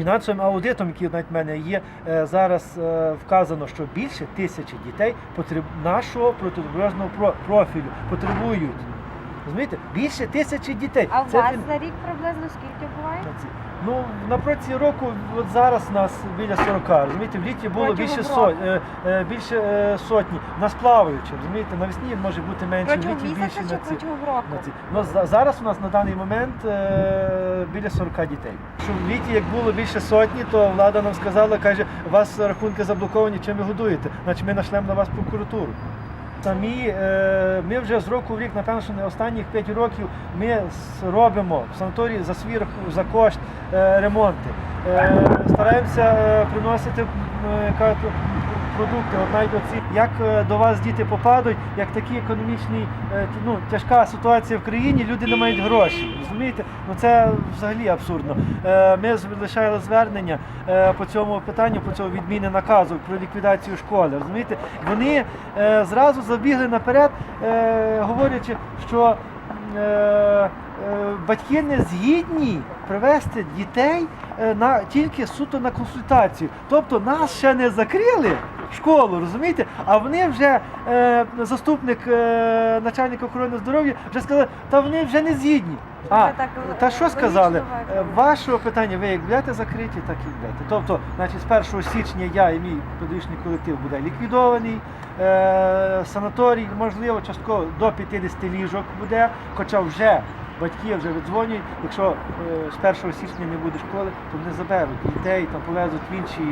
Фінансовим аудитом, який навіть в мене є, е, зараз е, вказано, що більше тисячі дітей нашого протитуберозного про- профілю потребують. Розумієте? Більше тисячі дітей. А у Це вас фін- за рік приблизно скільки буває? Ну, на протязі року, от зараз нас біля 40, розумієте, в літі було Протягом більше, року. е, е, більше е, сотні. Нас плаваючи, розумієте, навесні може бути менше, в Протягом літі більше місяця чи на ці. протягом року? на ці. Ну, за- зараз у нас на даний момент е, біля 40 дітей. Що в літі, як було більше сотні, то влада нам сказала, каже, у вас рахунки заблоковані, чим ви годуєте? Значить ми нашлемо на вас прокуратуру. Самі е, ми вже з року в рік, напевно, що не останніх 5 років ми робимо в санаторії за свій за кошт е, ремонти. Е, стараємося е, приносити е, продукти. От навіть оці, як до вас діти попадуть, як такі економічні, ну, тяжка ситуація в країні, люди не мають грошей. Розумієте? Ну це взагалі абсурдно. Ми залишали звернення по цьому питанню, по цьому відміни наказу про ліквідацію школи. Розумієте? Вони зразу забігли наперед, говорячи, що батьки не згідні привезти дітей на тільки суто на консультацію. Тобто нас ще не закрили школу, розумієте? А вони вже е, заступник е, начальника охорони здоров'я вже сказали, та вони вже не згідні. А, так, та е, що сказали? Е, Вашого питання, ви як будете закриті, так і будете. Тобто, значить, з 1 січня я і мій педагогічний колектив буде ліквідований. Е, санаторій, можливо, частково до 50 ліжок буде, хоча вже батьки вже віддзвонюють, якщо е, з 1 січня не буде школи, то вони заберуть дітей, там повезуть в інші